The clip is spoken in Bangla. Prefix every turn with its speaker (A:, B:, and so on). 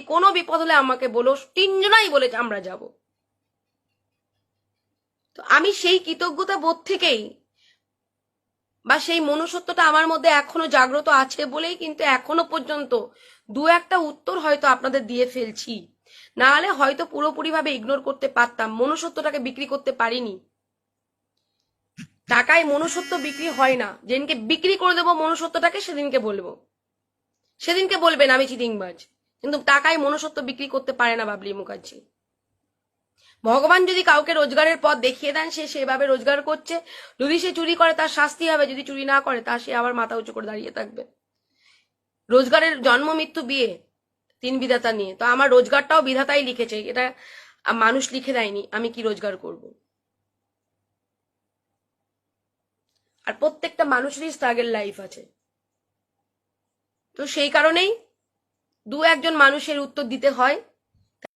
A: কোনো বিপদ হলে আমাকে বলো, তিনজনাই বলেছে আমরা যাব। তো আমি সেই কৃতজ্ঞতা বোধ থেকেই বা সেই মনুষ্যত্বটা আমার মধ্যে এখনও জাগ্রত আছে বলেই কিন্তু এখনও পর্যন্ত দু একটা উত্তর হয়তো আপনাদের দিয়ে ফেলছি। না হলে হয়তো পুরোপুরিভাবে ইগনোর করতে পারতাম, মনুষ্যত্বটাকে বিক্রি করতে পারিনি। টাকায় মনুষ্যত্ব বিক্রি হয় না। যেদিনকে বিক্রি করে দেবো মনুষ্যত্বটাকে, সেদিনকে বলব। সেদিনকে বলবেন, আমি চিটিংবাজ। কিন্তু টাকায় মনুষ্যত্ব বিক্রি করতে পারে না বাবলি মুখার্জি। ভগবান যদি কাউকে রোজগারের পথ দেখিয়ে দেন, সে সেভাবে রোজগার করছে। যদি সে চুরি করে, তার শাস্তি হবে। যদি চুরি না করে, তা সে আবার মাথা উঁচু করে দাঁড়িয়ে থাকবে। রোজগারের জন্ম, মৃত্যু, বিয়ে, তিন বিধাতা নিয়ে। তো আমার রোজগারটাও বিধাতাই লিখেছে। এটা মানুষ লিখে দেয়নি। আমি কি রোজগার করব? আর প্রত্যেকটা মানুষেরই স্ট্রাগল লাইফ আছে। তো সেই কারণেই দু একজন মানুষের উত্তর দিতে হয়।